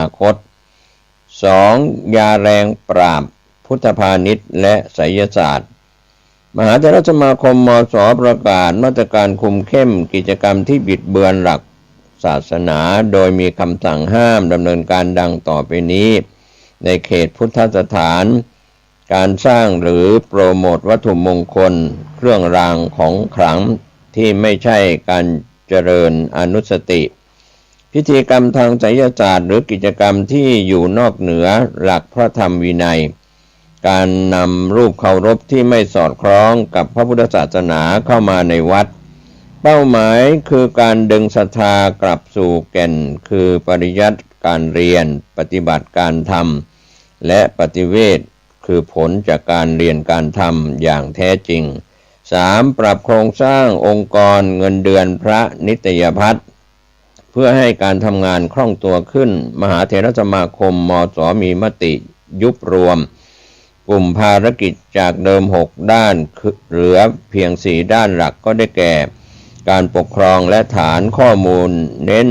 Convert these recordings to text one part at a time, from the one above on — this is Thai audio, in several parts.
นาคต 2. ยาแรงปราบ พุทธพาณิชย์และไสยศาสตร์ มหาเถรสมาคมมสประกาศมาตรการคุมเข้มกิจกรรมที่บิดเบือนหลักศาสนาโดยมีคำสั่งห้ามดำเนินการดังต่อไปนี้ ในเขตพุทธสถาน การสร้างหรือโปรโมทวัตถุมงคล เครื่องรางของขลังที่ไม่ใช่การเจริญอนุสติ พิธีกรรมทางไสยศาสตร์ หรือกิจกรรมที่อยู่นอกเหนือหลักพระธรรมวินัย การนำรูปเคารพที่ไม่สอดคล้องกับพระพุทธศาสนาเข้ามาในวัด เป้าหมายคือการดึงศรัทธากลับสู่แก่น คือปริยัติการเรียน ปฏิบัติการทำและปฏิเวทคือผลจากการเรียนการทำอย่างแท้จริง 3. ปรับโครงสร้างองค์กรเงินเดือนพระนิตยพัฒน์ เพื่อให้การทำงานคล่องตัวขึ้น มหาเถรสมาคมมสมีมติยุบรวม กลุ่มภารกิจจากเดิม 6 ด้านเหลือเพียง 4 ด้านหลักก็ได้แก่ การปกครองและฐานข้อมูลเน้น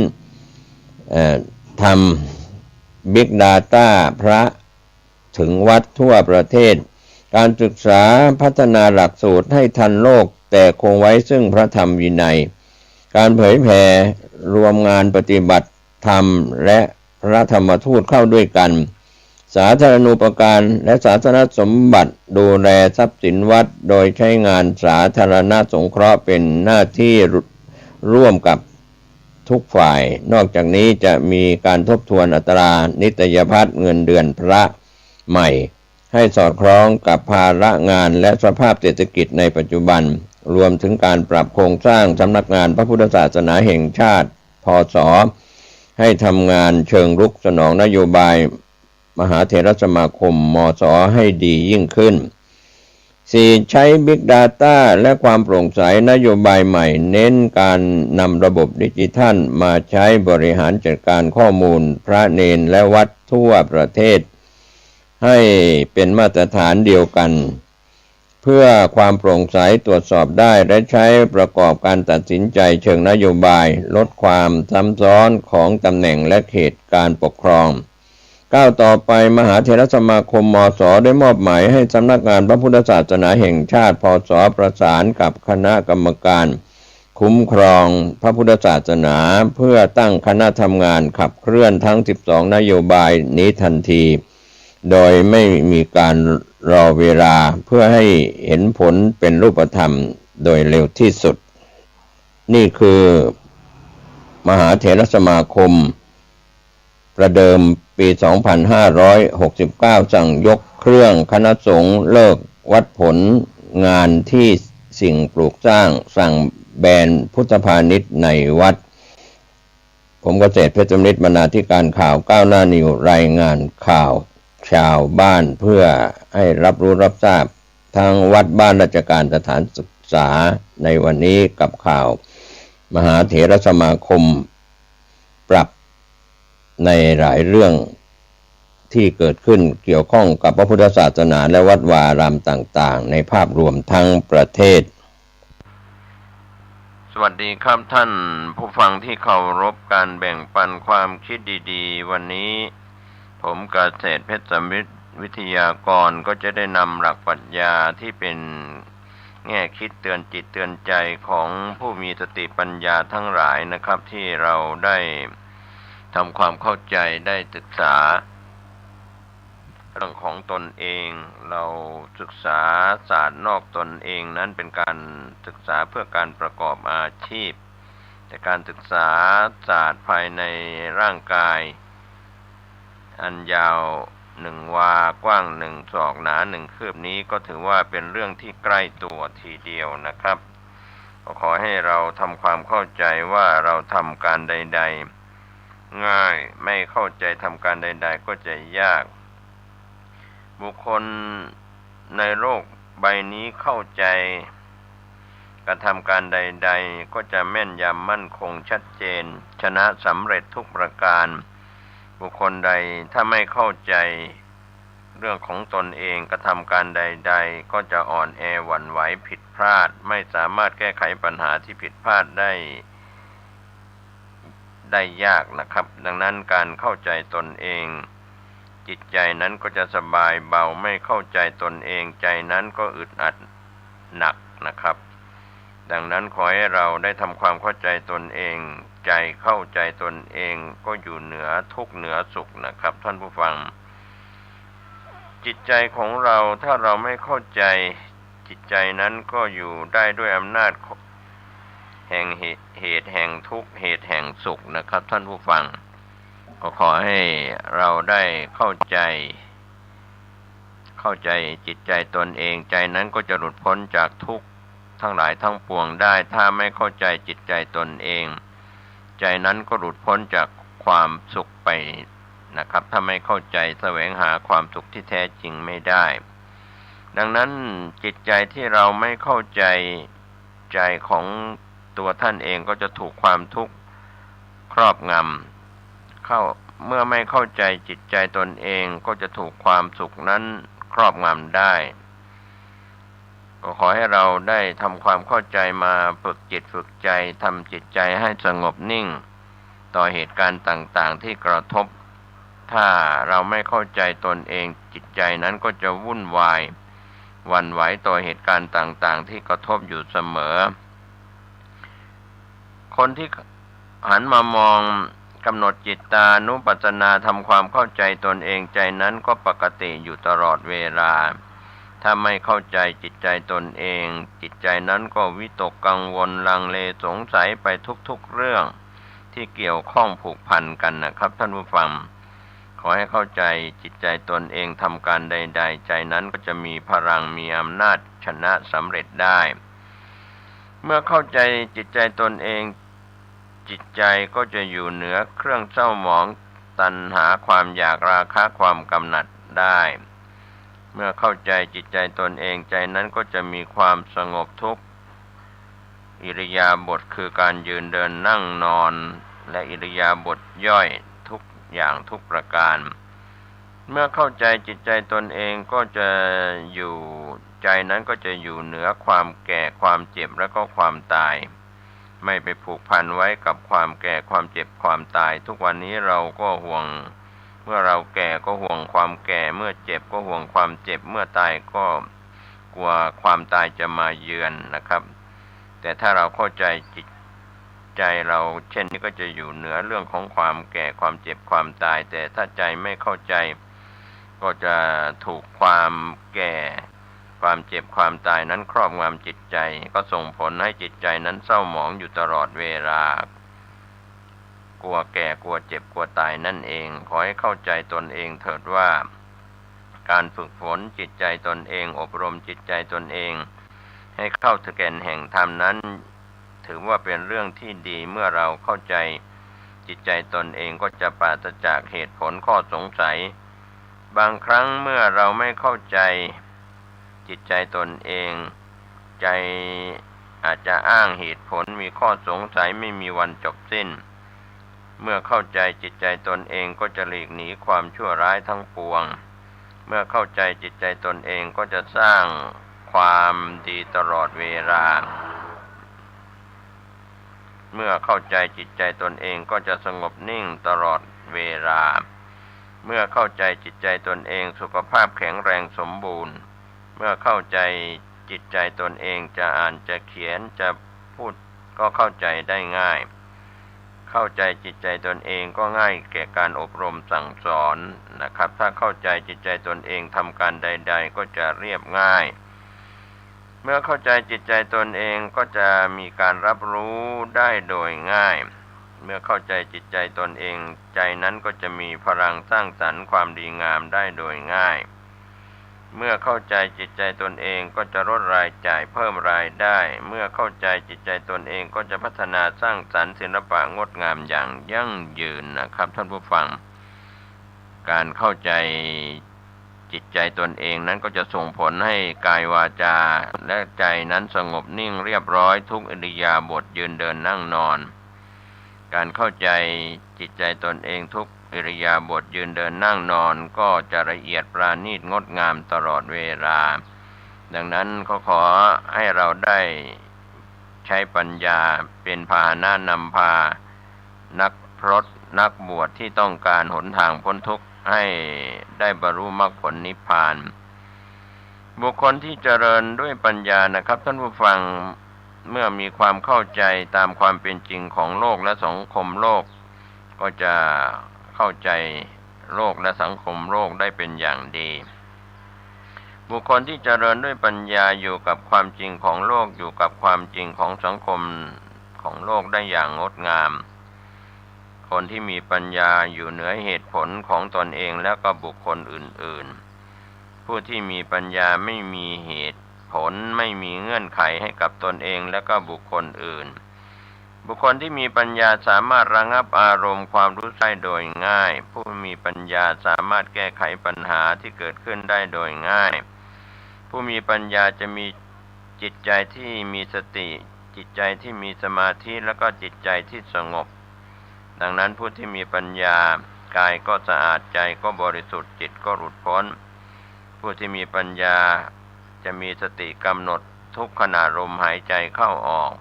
ทำ Big Data พระถึงวัดทั่วประเทศ การศึกษาพัฒนาหลักสูตรให้ทันโลกแต่คงไว้ซึ่งพระธรรมวินัย การเผยแผ่ รวมงานปฏิบัติธรรมและพระธรรมทูตเข้าด้วยกัน สาธารณูปการและสาธารณสมบัติดูแลทรัพย์สินวัดโดยใช้งานสาธารณสงเคราะห์เป็นหน้าที่ร่วมกับทุกฝ่าย นอกจากนี้จะมีการทบทวนอัตรานิตยพัฒน์เงินเดือนพระใหม่ ให้สอดคล้องกับภาระงานและสภาพเศรษฐกิจในปัจจุบัน รวมถึงการปรับโครงสร้างสำนักงานพระพุทธศาสนาแห่งชาติ พศ ให้ทำงานเชิงรุกสนองนโยบาย มหาเถรสมาคม มศ ให้ดียิ่งขึ้น 4. ใช้ Big Data และความโปร่งใสนโยบายใหม่ เน้นการนำระบบดิจิทัล มาใช้บริหารจัดการข้อมูล พระเนนและวัดทั่วประเทศ ให้เป็นมาตรฐานเดียวกัน เพื่อความโปร่งใสตรวจสอบได้และใช้ประกอบการตัดสินใจเชิงนโยบาย ลดความซ้ำซ้อนของตำแหน่งและเขตการปกครองก้าวต่อไปมหาเทรสมาคมมสได้มอบหมายให้สำนักงานพระพุทธศาสนาแห่งชาติพศประสานกับคณะกรรมการ คุ้มครองพระพุทธศาสนาเพื่อตั้งคณะทำงานขับเคลื่อนทั้ง 12 นโยบายนี้ทันที โดยไม่มีการรอเวลาเพื่อให้เห็นผลเป็นรูปธรรมโดยเร็วที่สุด นี่คือมหาเถรสมาคม ประเดิมปี 2569 สั่งยกเครื่องคณะสงฆ์เลิกวัดผลงานที่สิ่งปลูกสร้างสั่งแบนพุทธพาณิชย์ในวัด ผมกเกษตรเพชรมฤทธิ์บรรณาธิการข่าวก้าวหน้านิวรายงานข่าว ชาวบ้านเพื่อให้รับรู้รับทราบทางวัดบ้านราชการสถานศึกษาในวันนี้กับข่าว มหาเถรสมาคม ปรับในหลายเรื่องที่เกิดขึ้นเกี่ยวข้องกับพระพุทธศาสนาและวัดวารามต่าง ๆ ในภาพรวมทั้งประเทศ สวัสดีครับท่านผู้ฟังที่เคารพการแบ่งปันความคิดดี ๆ วันนี้ ผมกเกษตรเพชรสมิทวิทยากรก็จะได้นำหลักปรัชญาที่เป็นแง่คิดเตือนจิตเตือนใจของผู้มีสติปัญญาทั้งหลายนะครับ ที่เราได้ทำความเข้าใจได้ศึกษา เรื่องของตนเอง เราศึกษาศาสตร์นอกตนเองนั้นเป็นการศึกษาเพื่อการประกอบอาชีพ แต่การศึกษาศาสตร์ภายในร่างกาย อันยาวหนึ่งวากว้างหนึ่งศอกหนาหนึ่งคืบนี้ก็ถือว่าเป็นเรื่องที่ใกล้ตัวทีเดียวนะครับ ขอให้เราทำความเข้าใจว่าเราทำการใด ๆ ง่ายไม่เข้าใจทำการใด ๆ ก็จะยาก บุคคลในโลกใบนี้เข้าใจการทำการใด ๆ ก็จะแม่นยำมั่นคงชัดเจน ชนะสำเร็จทุกประการ บุคคลใดถ้าไม่เข้าใจเรื่องของตนเองกระทำการใด ๆ ก็จะอ่อนแอหวั่นไหวผิดพลาด ไม่สามารถแก้ไขปัญหาที่ผิดพลาดได้ ได้ยากนะครับ ดังนั้นการเข้าใจตนเอง จิตใจนั้นก็จะสบายเบาไม่เข้าใจตนเองใจนั้นก็อึดอัดหนักนะครับ ดังนั้นขอให้เราได้ทำความเข้าใจตนเอง ใจเข้าใจตนเองก็อยู่เหนือทุกเหนือสุขนะครับ ท่านผู้ฟัง จิตใจของเราถ้าเราไม่เข้าใจจิตใจนั้นก็อยู่ได้ด้วยอำนาจแห่งเหตุแห่งทุกเหตุแห่งสุขนะครับ ท่านผู้ฟัง ก็ขอให้เราได้เข้าใจ เข้าใจจิตใจตนเองใจนั้นก็จะหลุดพ้นจากทุก ทั้งหลายทั้งปวงได้ ถ้าไม่เข้าใจจิตใจตนเอง ใจนั้นก็หลุดพ้นจากความสุขไปนะครับ ถ้าไม่เข้าใจแสวงหาความสุขที่แท้จริงไม่ได้ ดังนั้นจิตใจที่เราไม่เข้าใจใจของตัวท่านเองก็จะถูกความทุกข์ครอบงำเข้าเมื่อไม่เข้าใจจิตใจตนเองก็จะถูกความสุขนั้นครอบงำได้ ก็ขอให้เราได้ทำความเข้าใจมาฝึกจิตฝึกใจทำจิตใจให้สงบนิ่ง ต่อเหตุการณ์ต่างๆ ที่กระทบ ถ้าเราไม่เข้าใจตนเองจิตใจนั้นก็จะวุ่นวายวันไหวต่อเหตุการณ์ต่าง ๆ ที่กระทบอยู่เสมอ คนที่หันมามองกำหนดจิตตานุปัสสนาทำความเข้าใจตนเองใจนั้นก็ปกติอยู่ตลอดเวลา ถ้าไม่เข้าใจจิตใจตนเอง จิตใจนั้นก็วิตกกังวลลังเลสงสัยไปทุกๆเรื่อง ที่เกี่ยวข้องผูกพันกันนะครับท่านผู้ฟัง ขอให้เข้าใจจิตใจตนเองทำการใด ๆ ใจนั้นก็จะมีพลังมีอำนาจชนะสำเร็จได้ เมื่อเข้าใจจิตใจตนเอง จิตใจก็จะอยู่เหนือเครื่องเศร้าหมองตัณหาความอยากราคะความกำหนัดได้ เมื่อเข้าใจจิตใจตนเองใจนั้นก็จะมีความสงบทุกอิริยาบถคือการยืนเดินนั่งนอน และอิริยาบถย่อยทุกอย่างทุกประการ เมื่อเข้าใจจิตใจตนเองก็จะอยู่ใจนั้นก็จะอยู่เหนือความแก่ความเจ็บและก็ความตาย ไม่ไปผูกพันไว้กับความแก่ความเจ็บความตาย ทุกวันนี้เราก็ห่วง มื่อเราแก่ก็ห่วงความแก่ เมื่อเจ็บก็ห่วงความเจ็บ เมื่อตายก็กลัวความตายจะมาเยือนนะครับ แต่ถ้าเราเข้าใจจิตใจเราเช่นนี้ก็จะอยู่เหนือเรื่องของความแก่ความเจ็บความตาย แต่ถ้าใจไม่เข้าใจ ก็จะถูกความแก่ ความเจ็บความตายนั้นครอบงำจิตใจ ก็ส่งผลให้จิตใจนั้นเศร้าหมองอยู่ตลอดเวลา กลัวแก่กลัวเจ็บกลัวตายนั่นเอง ขอให้เข้าใจตนเองเถิดว่า การฝึกฝนจิตใจตนเอง อบรมจิตใจตนเอง ให้เข้าถึงแก่นแห่งธรรมนั้น ถือว่าเป็นเรื่องที่ดีเมื่อเราเข้าใจจิตใจตนเองก็จะปราศจากเหตุผลข้อสงสัย บางครั้งเมื่อเราไม่เข้าใจ จิตใจตนเอง ใจอาจจะอ้างเหตุผลมีข้อสงสัยไม่มีวันจบสิ้น เมื่อเข้าใจจิตใจตนเองก็จะหลีกหนีความชั่วร้ายทั้งปวง เมื่อเข้าใจจิตใจตนเองก็จะสร้างความดีตลอดเวลา เมื่อเข้าใจจิตใจตนเองก็จะสงบนิ่งตลอดเวลา เมื่อเข้าใจจิตใจตนเองสุขภาพแข็งแรงสมบูรณ์ เมื่อเข้าใจจิตใจตนเองจะอ่านจะเขียนจะพูดก็เข้าใจได้ง่าย เข้าใจจิตใจตนเองก็ง่ายแก่การอบรมสั่งสอนนะครับ ถ้าเข้าใจจิตใจตนเองทำการใด ๆ ก็จะเรียบง่าย เมื่อเข้าใจจิตใจตนเองก็จะมีการรับรู้ได้โดยง่าย เมื่อเข้าใจจิตใจตนเอง ใจนั้นก็จะมีพลังสร้างสรรค์ความดีงามได้โดยง่าย เมื่อเข้าใจจิตใจตนเองก็จะลดรายจ่ายเพิ่มรายได้ เมื่อเข้าใจจิตใจตนเองก็จะพัฒนาสร้างสรรค์ศิลปะงดงามอย่างยั่งยืนนะครับท่านผู้ฟัง การเข้าใจจิตใจตนเองนั้นก็จะส่งผลให้กายวาจา และใจนั้นสงบนิ่งเรียบร้อยทุกอิริยาบถยืนเดินนั่งนอน การเข้าใจจิตใจตนเองทุก อิริยาบถยืนเดินนั่งนอนก็จะละเอียดปราณีตงดงามตลอดเวลา ดังนั้นก็ขอให้เราได้ใช้ปัญญาเป็นพาหนะนำพา นักพรตนักบวชที่ต้องการหนทางพ้นทุกข์ให้ได้บรรลุมรรคผลนิพพาน บุคคลที่เจริญด้วยปัญญานะครับ ท่านผู้ฟังเมื่อมีความเข้าใจตามความเป็นจริงของโลกและสังคมโลก ก็จะ เข้าใจโลกและสังคมโลกได้เป็นอย่างดี บุคคลที่เจริญด้วยปัญญาอยู่กับความจริงของโลกอยู่กับความจริงของสังคมของโลกได้อย่างงดงาม คนที่มีปัญญาอยู่เหนือเหตุผลของตนเองแล้วก็บุคคลอื่นๆ ผู้ที่มีปัญญาไม่มีเหตุผลไม่มีเงื่อนไขให้กับตนเองและก็บุคคลอื่น บุคคลที่มีปัญญาสามารถระงับอารมณ์ความรู้สึกโดยง่าย ผู้มีปัญญาสามารถแก้ไขปัญหาที่เกิดขึ้นได้โดยง่าย ผู้มีปัญญาจะมีจิตใจที่มีสติ จิตใจที่มีสมาธิแล้วก็จิตใจที่สงบ ดังนั้นผู้ที่มีปัญญากายก็สะอาดใจก็บริสุทธิ์จิตก็หลุดพ้น ผู้ที่มีปัญญาจะมีสติกำหนดทุกขณะลมหายใจเข้าออก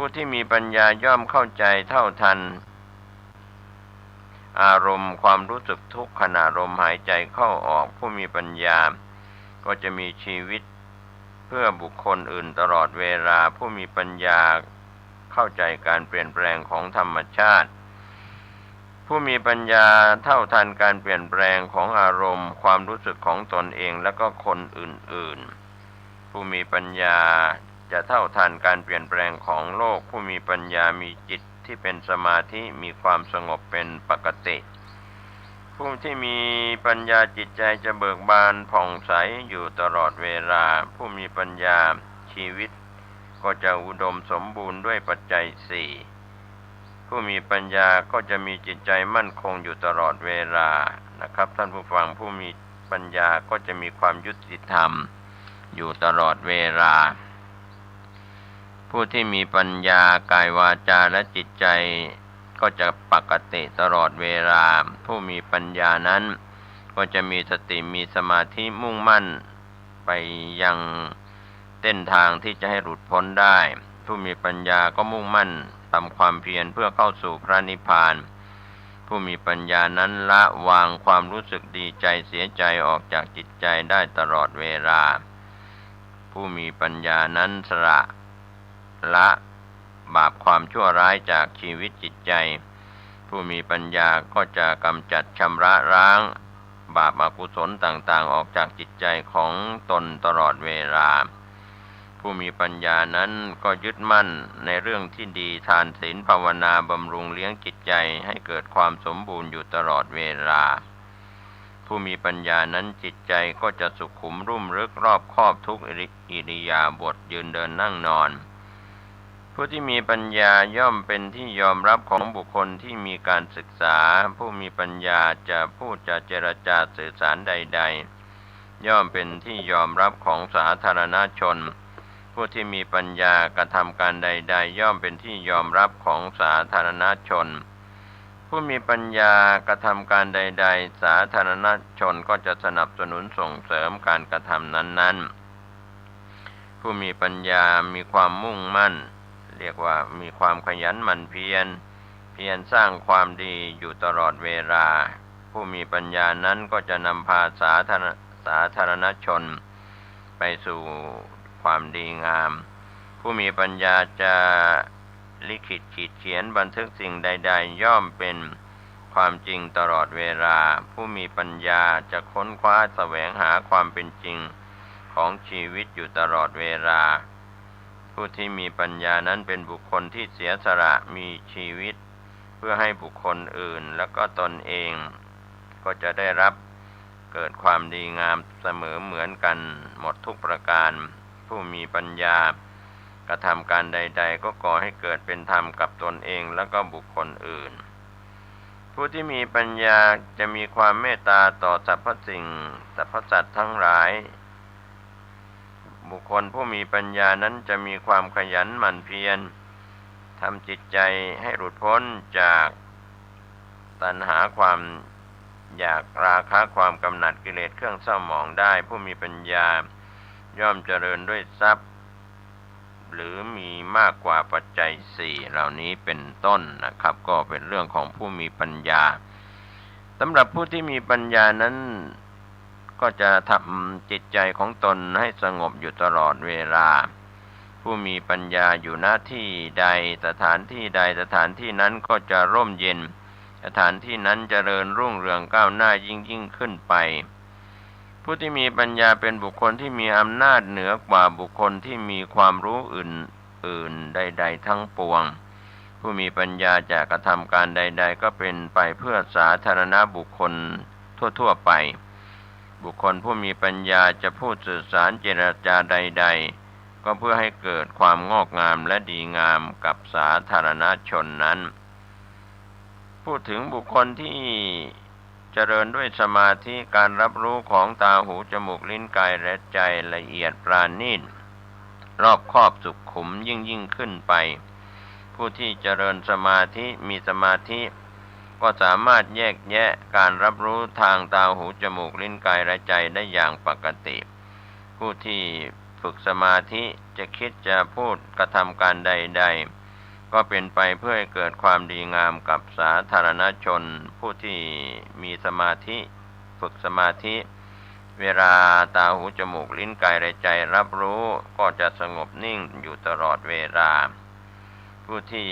ผู้ที่มีปัญญาย่อมเข้าใจเท่าทัน อารมณ์ความรู้สึกทุกขณะลมหายใจเข้าออกผู้มีปัญญา ก็จะมีชีวิตเพื่อบุคคลอื่นตลอดเวลาผู้มีปัญญาเข้าใจการเปลี่ยนแปลงของธรรมชาติ ผู้มีปัญญาเท่าทันการเปลี่ยนแปลงของอารมณ์ ความรู้สึกของตนเองและก็คนอื่นๆ ผู้มีปัญญา จะเท่าทันการเปลี่ยนแปลงของโลกผู้มีปัญญามีจิตที่เป็นสมาธิมีความสงบเป็นปกติ ผู้ที่มีปัญญาจิตใจจะเบิกบานผ่องใสอยู่ตลอดเวลา ผู้มีปัญญาชีวิต ก็จะอุดมสมบูรณ์ด้วยปัจจัยสี่ผู้มีปัญญาก็จะมีจิตใจมั่นคงอยู่ตลอดเวลานะครับ ท่านผู้ฟังผู้มีปัญญาก็จะมีความยุติธรรม อยู่ตลอดเวลา ผู้ที่มีปัญญากายวาจาและจิตใจก็จะปกติตลอดเวลา ผู้มีปัญญานั้น ก็จะมีสติมีสมาธิมุ่งมั่นไปยังเส้นทางที่จะให้หลุดพ้นได้ ผู้มีปัญญาก็มุ่งมั่นทำความเพียรเพื่อเข้าสู่พระนิพพาน ผู้มีปัญญานั้นละวางความรู้สึกดีใจเสียใจออกจากจิตใจได้ตลอดเวลา ผู้มีปัญญานั้นสละ ละบาปความชั่วร้ายจากชีวิตจิตใจ ผู้มีปัญญาก็จะกำจัดชำระร้าง บาปอากุศลต่างๆ ออกจากจิตใจของตนตลอดเวลา ผู้มีปัญญานั้นก็ยึดมั่นในเรื่องที่ดีทานศีลภาวนาบำรุงเลี้ยงจิตใจให้เกิดความสมบูรณ์อยู่ตลอดเวลา ผู้มีปัญญานั้นจิตใจก็จะสุขุมรุ่มรึกรอบครอบทุกอิริยาบถยืนเดินนั่งนอน ผู้ที่มีปัญญาย่อมเป็นที่ยอมรับของบุคคลที่มีการศึกษา ผู้มีปัญญาจะพูดจะเจรจาสื่อสารใด ๆ ย่อมเป็นที่ยอมรับของสาธารณชน ผู้ที่มีปัญญากระทำการใด ๆ ย่อมเป็นที่ยอมรับของสาธารณชน ผู้มีปัญญากระทำการใด ๆ สาธารณชนก็จะสนับสนุนส่งเสริมการกระทำนั้น ๆ ผู้มีปัญญามีความมุ่งมั่น เรียกว่ามีความขยันหมั่นเพียร เพียรสร้างความดีอยู่ตลอดเวลา ผู้มีปัญญานั้นก็จะนำพาสาธารสาธารณชน ไปสู่ความดีงาม ผู้มีปัญญาจะลิขิตขีดเขียนบันทึกสิ่งใด ๆ ย่อมเป็นความจริงตลอดเวลา ผู้มีปัญญาจะค้นคว้าแสวงหาความเป็นจริงของชีวิตอยู่ตลอดเวลา ผู้ที่มีปัญญานั้นเป็นบุคคลที่เสียสละมีชีวิต เพื่อให้บุคคลอื่นแล้วก็ตนเอง ก็จะได้รับเกิดความดีงามเสมอเหมือนกันหมดทุกประการ ผู้มีปัญญากระทำการใด ๆ ก็ก่อให้เกิดเป็นธรรมกับตนเองแล้วก็บุคคลอื่น ผู้ที่มีปัญญาจะมีความเมตตาต่อสรรพสิ่งสรรพสัตว์ทั้งหลาย บุคคลผู้มีปัญญานั้นจะมีความขยันหมั่นเพียรทำจิตใจให้หลุดพ้นจากตัณหาความอยากราคะความกำหนัดกิเลสเครื่องเศร้าหมองได้ ผู้มีปัญญาย่อมเจริญด้วยทรัพย์ หรือมีมากกว่าปัจจัยสี่เหล่านี้เป็นต้นนะครับ ก็เป็นเรื่องของผู้มีปัญญาสำหรับผู้ที่มีปัญญานั้น ก็จะทำจิตใจของตนให้สงบอยู่ตลอดเวลา ผู้มีปัญญาอยู่หน้าที่ใดสถานที่ใดสถานที่นั้นก็จะร่มเย็น สถานที่นั้นจเจริญรุ่งเรืองก้าวหน้ายิ่งยิ่งขึ้นไป ผู้ที่มีปัญญาเป็นบุคคลที่มีอำนาจเหนือกว่าบุคคลที่มีความรู้อื่นๆใด ๆ ทั้งปวง ผู้มีปัญญาจะกระทำการใด ๆ ก็เป็นไปเพื่อสาธารณบุคคลทั่ว ๆ ไป บุคคลผู้มีปัญญาจะพูดสื่อสารเจรจาใด ๆ ก็เพื่อให้เกิดความงอกงามและดีงามกับสาธารณชนนั้น พูดถึงบุคคลที่เจริญด้วยสมาธิการรับรู้ของตาหูจมูกลิ้นกายและใจละเอียดปราณีตรอบครอบสุขขุมยิ่งยิ่งขึ้นไป ผู้ที่เจริญสมาธิมีสมาธิ ก็สามารถแยกแยะการรับรู้ทางตาหูจมูกลิ้นกายและใจได้อย่างปกติ ผู้ที่ฝึกสมาธิจะคิดจะพูดกระทำการใด ๆ ก็เป็นไปเพื่อให้เกิดความดีงามกับสาธารณชน ผู้ที่มีสมาธิ ฝึกสมาธิ เวลาตาหูจมูกลิ้นกายและใจรับรู้ก็จะสงบนิ่งอยู่ตลอดเวลา ผู้ที่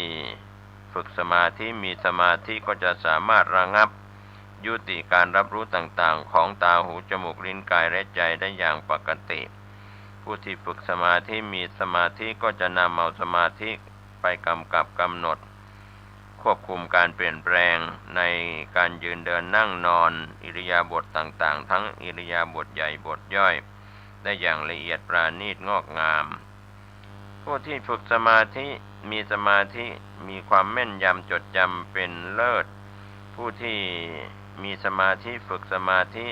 ฝึกสมาธิมีสมาธิก็จะสามารถระงับ ยุติการรับรู้ต่างๆ ของตาหูจมูกลิ้นกายและใจได้อย่างปกติ ผู้ที่ฝึกสมาธิมีสมาธิก็จะนำเอาสมาธิไปกำกับกำหนด ควบคุมการเปลี่ยนแปลงในการยืนเดินนั่งนอน อิริยาบถต่างๆ ทั้งอิริยาบถใหญ่บทย่อย ได้อย่างละเอียดปราณีตงอกงาม ผู้ที่ฝึกสมาธิมีสมาธิมีความแม่นยำจดจำเป็นเลิศ ผู้ที่มีสมาธิฝึกสมาธิ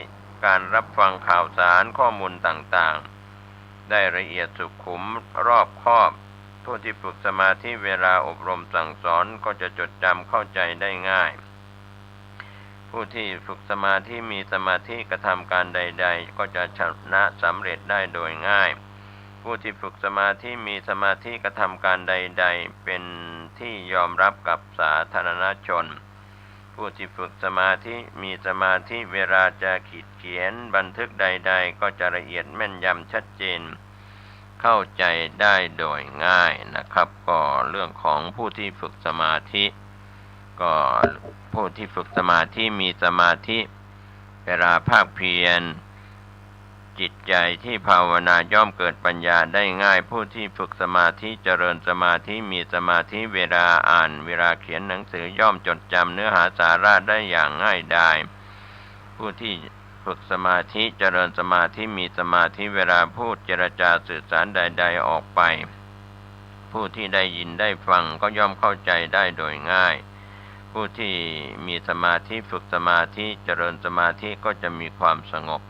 การรับฟังข่าวสารข้อมูลต่างๆ ได้ละเอียดสุขุมรอบคอบ ผู้ที่ฝึกสมาธิเวลาอบรมสั่งสอนก็จะจดจำเข้าใจได้ง่าย ผู้ที่ฝึกสมาธิมีสมาธิกระทำการใด ๆ ก็จะชนะสำเร็จได้โดยง่าย ผู้ที่ฝึกสมาธิมีสมาธิกระทำการใด ๆ เป็นที่ยอมรับกับสาธารณชน ผู้ที่ฝึกสมาธิมีสมาธิเวลาจะขีดเขียนบันทึกใด ๆ ก็จะละเอียดแม่นยำชัดเจน เข้าใจได้โดยง่ายนะครับ ก็เรื่องของผู้ที่ฝึกสมาธิ ก็ผู้ที่ฝึกสมาธิมีสมาธิ เวลาภาคเพียร จิตใจที่ภาวนาย่อมเกิดปัญญาได้ง่ายผู้ที่ฝึกสมาธิเจริญสมาธิมีสมาธิเวลาอ่านเวลาเขียนหนังสือย่อมจดจำเนื้อหาสาระได้อย่างง่ายดายผู้ที่ฝึกสมาธิเจริญสมาธิมีสมาธิเวลาพูดเจรจาสื่อสารใด ๆออกไป ผู้ที่ได้ยินได้ฟังก็ย่อมเข้าใจได้โดยง่าย ผู้ที่มีสมาธิฝึกสมาธิเจริญสมาธิก็จะมีความสงบ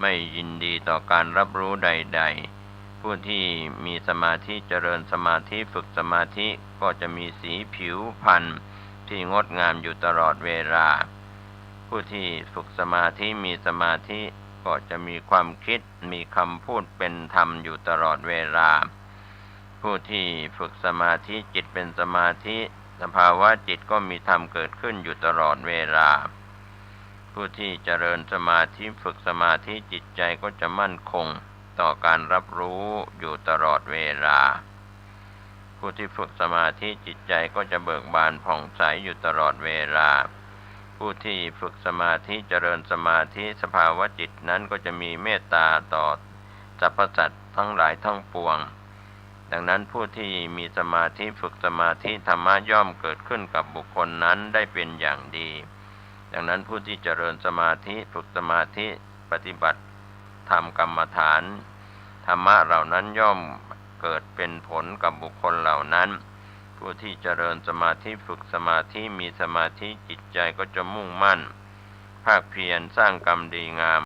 ไม่ยินดีต่อการรับรู้ใด ๆ ผู้ที่มีสมาธิเจริญสมาธิฝึกสมาธิก็จะมีสีผิวพรรณที่งดงามอยู่ตลอดเวลา ผู้ที่ฝึกสมาธิมีสมาธิก็จะมีความคิดมีคำพูดเป็นธรรมอยู่ตลอดเวลา ผู้ที่ฝึกสมาธิจิตเป็นสมาธิ สภาวะจิตก็มีธรรมเกิดขึ้นอยู่ตลอดเวลา ผู้ที่เจริญสมาธิฝึกสมาธิจิตใจก็จะมั่นคงต่อการรับรู้อยู่ตลอดเวลา ผู้ที่ฝึกสมาธิจิตใจก็จะเบิกบานผ่องใสอยู่ตลอดเวลา ผู้ที่ฝึกสมาธิเจริญสมาธิสภาวะจิตนั้นก็จะมีเมตตาต่อสรรพสัตว์ทั้งหลายทั้งปวง ดังนั้นผู้ที่มีสมาธิฝึกสมาธิธรรมะย่อมเกิดขึ้นกับบุคคลนั้นได้เป็นอย่างดี ดังนั้นผู้ที่เจริญสมาธิฝึกสมาธิปฏิบัติทำกรรมฐาน ธรรมะเหล่านั้นย่อมเกิดเป็นผลกับบุคคลเหล่านั้น ผู้ที่เจริญสมาธิฝึกสมาธิมีสมาธิจิตใจก็จะมุ่งมั่น ภาคเพียรสร้างกรรมดีงาม